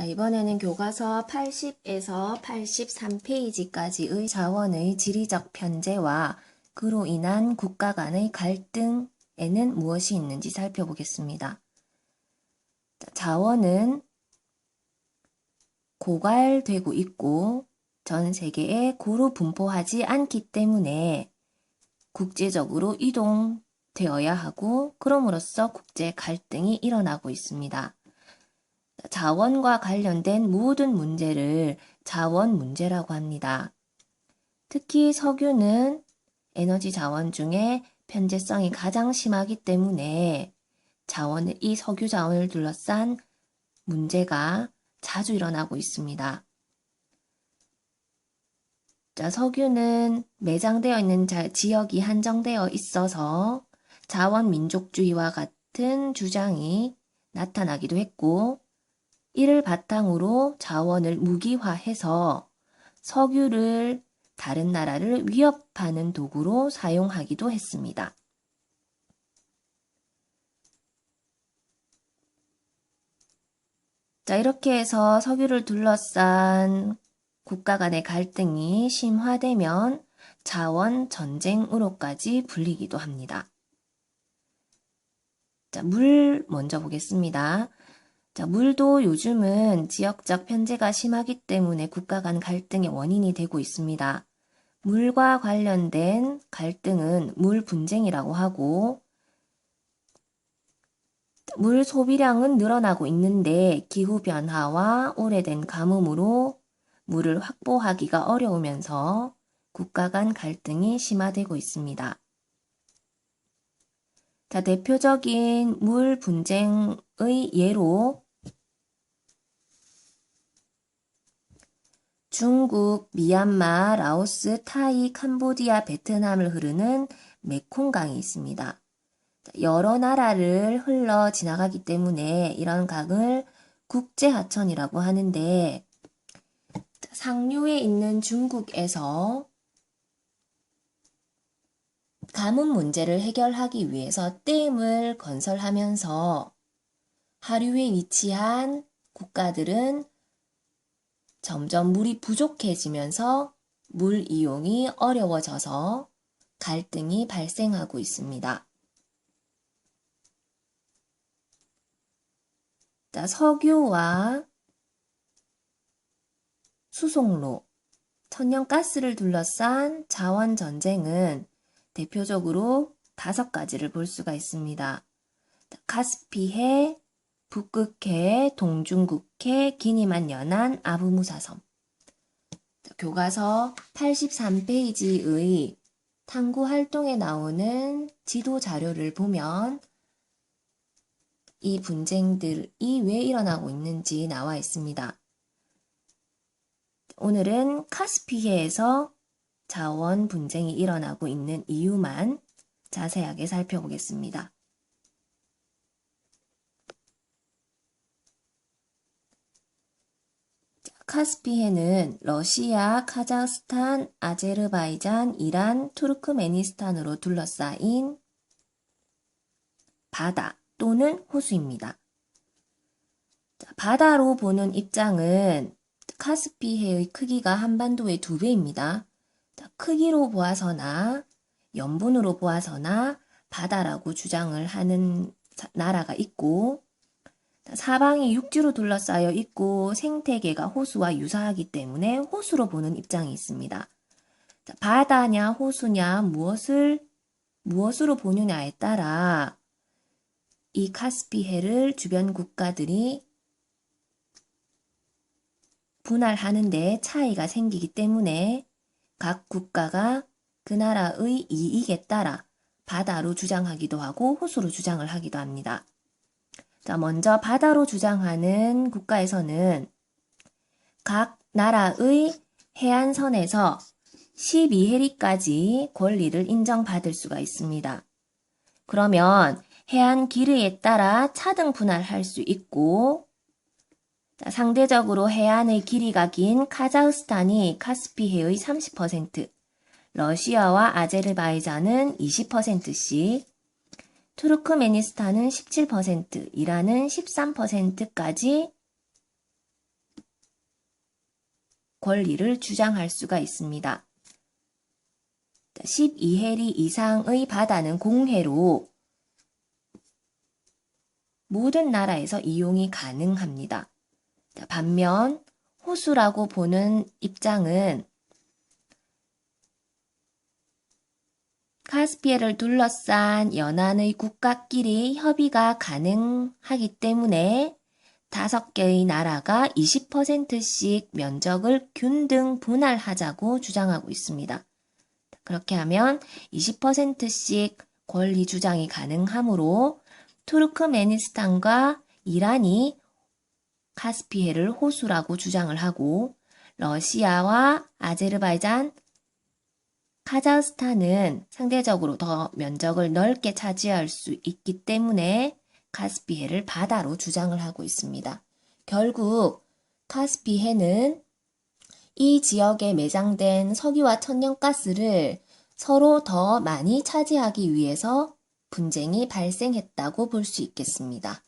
자, 이번에는 교과서 80에서 83페이지까지의 자원의 지리적 편제와 그로 인한 국가 간의 갈등에는 무엇이 있는지 살펴보겠습니다. 자, 자원은 고갈되고 있고 전 세계에 고루 분포하지 않기 때문에 국제적으로 이동되어야 하고 그럼으로써 국제 갈등이 일어나고 있습니다. 자원과 관련된 모든 문제를 자원 문제라고 합니다. 특히 석유는 에너지 자원 중에 편제성이 가장 심하기 때문에 자원을, 이 석유 자원을 둘러싼 문제가 자주 일어나고 있습니다. 자, 석유는 매장되어 있는 자, 지역이 한정되어 있어서 자원 민족주의와 같은 주장이 나타나기도 했고, 이를 바탕으로 자원을 무기화해서 석유를 다른 나라를 위협하는 도구로 사용하기도 했습니다. 자, 이렇게 해서 석유를 둘러싼 국가 간의 갈등이 심화되면 자원 전쟁으로까지 불리기도 합니다. 자, 물 먼저 보겠습니다. 자, 물도 요즘은 지역적 편제가 심하기 때문에 국가 간 갈등의 원인이 되고 있습니다. 물과 관련된 갈등은 물 분쟁이라고 하고 물 소비량은 늘어나고 있는데 기후 변화와 오래된 가뭄으로 물을 확보하기가 어려우면서 국가 간 갈등이 심화되고 있습니다. 자, 대표적인 물 분쟁의 예로 중국, 미얀마, 라오스, 타이, 캄보디아, 베트남을 흐르는 메콩강이 있습니다. 여러 나라를 흘러 지나가기 때문에 이런 강을 국제하천이라고 하는데 상류에 있는 중국에서 가뭄 문제를 해결하기 위해서 댐을 건설하면서 하류에 위치한 국가들은 점점 물이 부족해지면서 물 이용이 어려워져서 갈등이 발생하고 있습니다. 자, 석유와 수송로, 천연가스를 둘러싼 자원 전쟁은 대표적으로 다섯 가지를 볼 수가 있습니다. 카스피해, 북극해, 동중국해, 기니만 연안, 아부무사섬. 교과서 83페이지의 탐구 활동에 나오는 지도 자료를 보면 이 분쟁들이 왜 일어나고 있는지 나와 있습니다. 오늘은 카스피해에서 자원 분쟁이 일어나고 있는 이유만 자세하게 살펴보겠습니다. 카스피해는 러시아, 카자흐스탄, 아제르바이잔, 이란, 투르크메니스탄으로 둘러싸인 바다 또는 호수입니다. 바다로 보는 입장은 카스피해의 크기가 한반도의 두 배입니다. 크기로 보아서나 연분으로 보아서나 바다라고 주장을 하는 나라가 있고 사방이 육지로 둘러싸여 있고 생태계가 호수와 유사하기 때문에 호수로 보는 입장이 있습니다. 바다냐 호수냐 무엇을 무엇으로 보느냐에 따라 이 카스피해를 주변 국가들이 분할하는 데 차이가 생기기 때문에 각 국가가 그 나라의 이익에 따라 바다로 주장하기도 하고 호수로 주장을 하기도 합니다. 자, 먼저 바다로 주장하는 국가에서는 각 나라의 해안선에서 12해리까지 권리를 인정받을 수가 있습니다. 그러면 해안 길이에 따라 차등 분할할 수 있고 자, 상대적으로 해안의 길이가 긴 카자흐스탄이 카스피해의 30%, 러시아와 아제르바이잔은 20%씩, 투르크메니스탄은 17%, 이란은 13%까지 권리를 주장할 수가 있습니다. 12해리 이상의 바다는 공해로 모든 나라에서 이용이 가능합니다. 자, 반면 호수라고 보는 입장은 카스피해를 둘러싼 연안의 국가끼리 협의가 가능하기 때문에 다섯 개의 나라가 20%씩 면적을 균등 분할하자고 주장하고 있습니다. 그렇게 하면 20%씩 권리 주장이 가능하므로 투르크메니스탄과 이란이 카스피해를 호수라고 주장을 하고 러시아와 아제르바이잔, 카자흐스탄은 상대적으로 더 면적을 넓게 차지할 수 있기 때문에 카스피해를 바다로 주장을 하고 있습니다. 결국 카스피해는 이 지역에 매장된 석유와 천연가스를 서로 더 많이 차지하기 위해서 분쟁이 발생했다고 볼 수 있겠습니다.